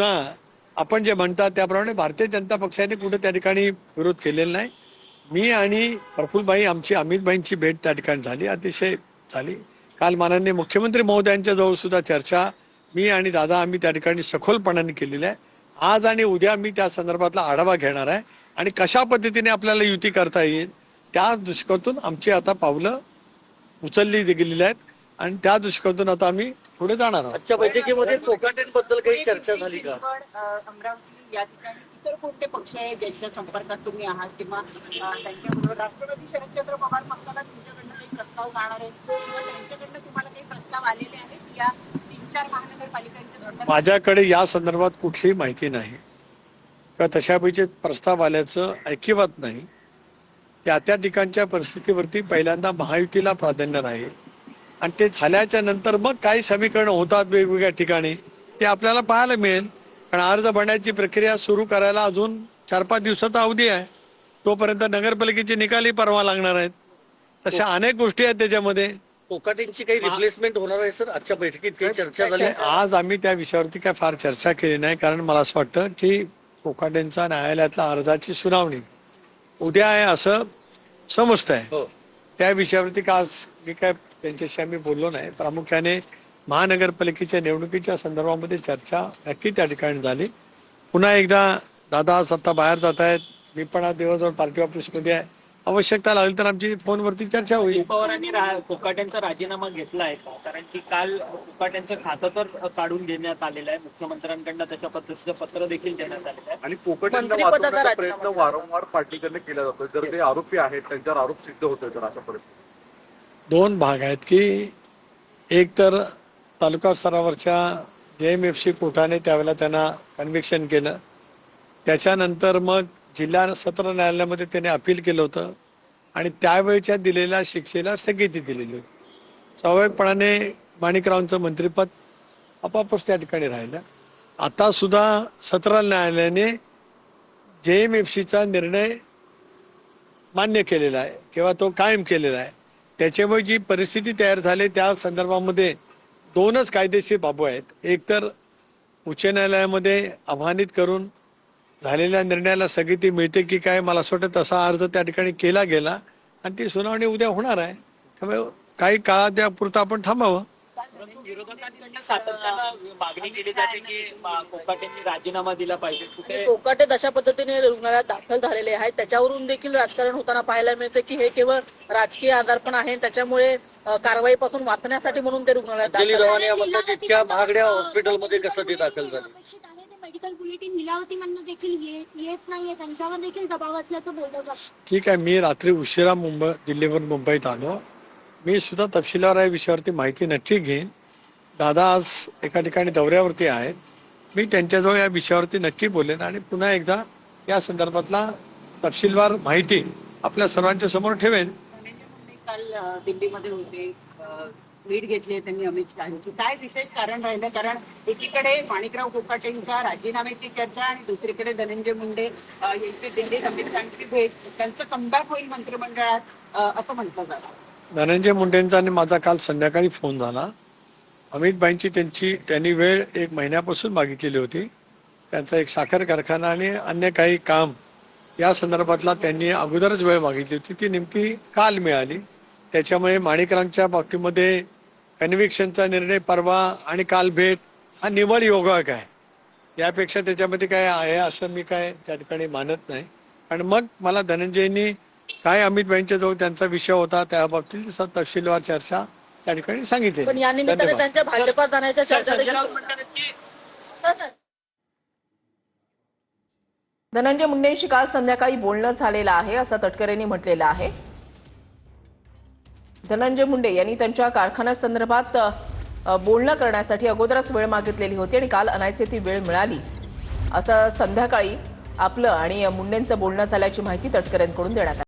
आपण जे म्हणतात त्याप्रमाणे भारतीय जनता पक्षाने कुठे त्या ठिकाणी विरोध केलेला नाही. मी आणि प्रफुल्लबाई आमची अमितबाईंची भेट त्या ठिकाणी झाली अतिशय झाली. काल माननीय मुख्यमंत्री महोदयांच्या जवळ सुद्धा चर्चा मी आणि दादा आम्ही त्या ठिकाणी सखोलपणाने केलेली आहे. आज आणि उद्या मी त्या संदर्भातला आढावा घेणार आहे आणि कशा पद्धतीने आपल्याला युती करता येईल त्या दृष्टिकोनातून आमची आता पावलं उचलली गेलेली आहेत. आणि त्या दृष्टिकोनातून आता आम्ही पुढे जाणार आहोत. आजच्या बैठकीमध्ये कोकाटेंबद्दल काही चर्चा झाली का? अमरावती या ठिकाणी इतर कोणते पक्ष आहे ज्याच्या संपर्कात तुम्ही आहात किंवा त्यांच्याबरोबर राष्ट्रवादी शरदचंद्र पवार पक्षाला तुमच्याकडनं काही प्रस्ताव जाणार आहे किंवा त्यांच्याकडनं तुम्हाला काही प्रस्ताव आलेले आहेत या तीन चार महानगरपालिकांच्या माझ्याकडे या संदर्भात कुठलीही माहिती नाही. किंवा तशापैकी प्रस्ताव आल्याचं ऐकिवात नाही. त्या त्या ठिकाणच्या परिस्थितीवरती पहिल्यांदा महायुतीला प्राधान्य राहील. आणि ते झाल्याच्यानंतर मग काही समीकरण होतात वेगवेगळ्या ठिकाणी. ते आपल्याला पाहायला मिळेल. कारण अर्ज भरण्याची प्रक्रिया सुरू करायला अजून चार पाच दिवसाचा अवधी आहे. तोपर्यंत नगरपालिकेचे निकालही परवा लागणार आहेत. तशा अनेक गोष्टी आहेत त्याच्यामध्ये. कोकाटेंची काही रिप्लेसमेंट होणार आहे सर? आजच्या बैठकीत काही चर्चा झाली? आज आम्ही त्या विषयावरती काय फार चर्चा केली नाही. कारण मला असं वाटतं की कोकाटेंचा न्यायालयातल्या अर्जाची सुनावणी उद्या आहे असं समजत आहे हो. त्या विषयावरती का काय त्यांच्याशी आम्ही बोललो नाही. प्रामुख्याने महानगरपालिकेच्या निवडणुकीच्या संदर्भामध्ये चर्चा नक्की त्या ठिकाणी झाली. पुन्हा एकदा दादा आता बाहेर जात आहेत. मी पण आज दिवसभर पार्टी ऑफिसमध्ये आहे. आवश्यकता लागली तर आमची फोनवरती चर्चा होईल. पवारांनी कोकाटेंचा राजीनामा घेतला आहे का? कारण की काल कोकाटेंचं खातं तर काढून घेण्यात आलेलं आहे. मुख्यमंत्र्यांकडनं तशा पद्धतीचं पत्र देखील देण्यात आलेलं आहे. आणि राजीनामा प्रयत्न. वारंवार पार्टीकडनं केला जातो जर ते आरोपी आहेत त्यांच्यावर आरोप सिद्ध होतोय तर अशा परिस्थितीत. दोन भाग आहेत की एक तर तालुका स्तरावरच्या जे एम एफ सी कोर्टाने त्यावेळेला त्यांना कन्व्हिक्शन केलं. त्याच्यानंतर मग जिल्हा सत्र न्यायालयामध्ये त्याने अपील केलं होतं आणि त्यावेळच्या दिलेल्या शिक्षेला स्थगिती दिलेली होती. स्वाभाविकपणाने माणिकरावांचं मंत्रिपद आपापच त्या ठिकाणी राहिलं. आता सुद्धा सत्र न्यायालयाने जे एम एफ सीचा निर्णय मान्य केलेला आहे किंवा तो कायम केलेला आहे त्याच्यामुळे जी परिस्थिती तयार झाली त्या संदर्भामध्ये दोनच कायदेशीर बाबू आहेत. एक तर उच्च न्यायालयामध्ये आव्हानित करून झालेल्या निर्णयाला स्थगिती मिळते की काय मला असं वाटतं तसा अर्ज त्या ठिकाणी केला गेला आणि ती सुनावणी उद्या होणार आहे. त्यामुळे काही काळात त्यापुरतं आपण थांबावं. परंतु विरोधकांकडनं सातत्यानं मागणी केली जाते की मा- कोकाटेंनी राजीनामा दिला पाहिजे. कुठे कोकाटे तशा पद्धतीने रुग्णालयात दाखल झालेले आहेत. त्याच्यावरून देखील राजकारण होताना पाहायला मिळतं की हे केवळ राजकीय आजारपण आहे. त्याच्यामुळे अ, कारवाईपासून वाचण्यासाठी म्हणून ते रुग्णालयात अंजली दाखल आहेत. रवानिया म्हणतात इतक्या महागड्या हॉस्पिटलमध्ये कसं ते दाखल झाले? अपेक्षित आहे ते मेडिकल बुलेटिन लीलावतीमधनं देखील ये- येत नाहीये. त्यांच्यावर देखील दबाव असल्याचं बोललं जातं. ठीक आहे मी रात्री उशिरा मुंबई दिल्लीवरून मुंबईत आलो. मी सुद्धा तपशीलवार या विषयावरती माहिती नक्की घेईन. दादा आज एका ठिकाणी दौऱ्यावरती आहेत. मी त्यांच्याजवळ या विषयावरती नक्की बोलेन आणि पुन्हा एकदा या संदर्भातला तपशीलवार माहिती आपल्या सर्वांच्या समोर ठेवेन. मुंडे काल दिल्लीमध्ये होते. भेट घेतली आहे त्यांनी अमित शहाची. काय विशेष कारण राहिलं? कारण एकीकडे माणिकराव कोकाटेंच्या राजीनाम्याची चर्चा आणि दुसरीकडे धनंजय मुंडे यांची दिल्लीत अमित शहाची भेट. त्यांचं कमबॅक होईल मंत्रिमंडळात असं म्हटलं जातं. धनंजय मुंडेंचा आणि माझा काल संध्याकाळी फोन झाला. अमितबाईंची त्यांची त्यांनी वेळ एक महिन्यापासून मागितलेली होती. त्यांचा एक साखर कारखाना आणि अन्य काही काम या संदर्भातला त्यांनी अगोदरच वेळ मागितली होती. ती नेमकी काल मिळाली. त्याच्यामुळे माणिकरांच्या बाबतीमध्ये कन्व्हिक्शनचा निर्णय परवा आणि काल भेट हा निवड योगायोग आहे. यापेक्षा त्याच्यामध्ये काय आहे असं मी काय त्या ठिकाणी मानत नाही. आणि मग मला धनंजयनी काय अमितभाईंच्या जवळ त्यांचा विषय होता त्या बाबतीत तपशीलवार चर्चा त्या ठिकाणी सांगितली. पण या निमित्ताने धन्यवाद. त्यांच्या भाजपात जाण्याच्या चर्चा देखील धनंजय मुंडेंशी काल संध्याकाळी बोलणं झालेलं आहे असं तटकरेंनी म्हटलेलं आहे. धनंजय मुंडे यांनी त्यांच्या कारखान्यासंदर्भात बोलणं करण्यासाठी अगोदरच वेळ मागितलेली होती आणि काल अनायसे ती वेळ मिळाली. असं संध्याकाळी आपलं आणि मुंडेंचं बोलणं झाल्याची माहिती तटकरेंकडून देण्यात आली.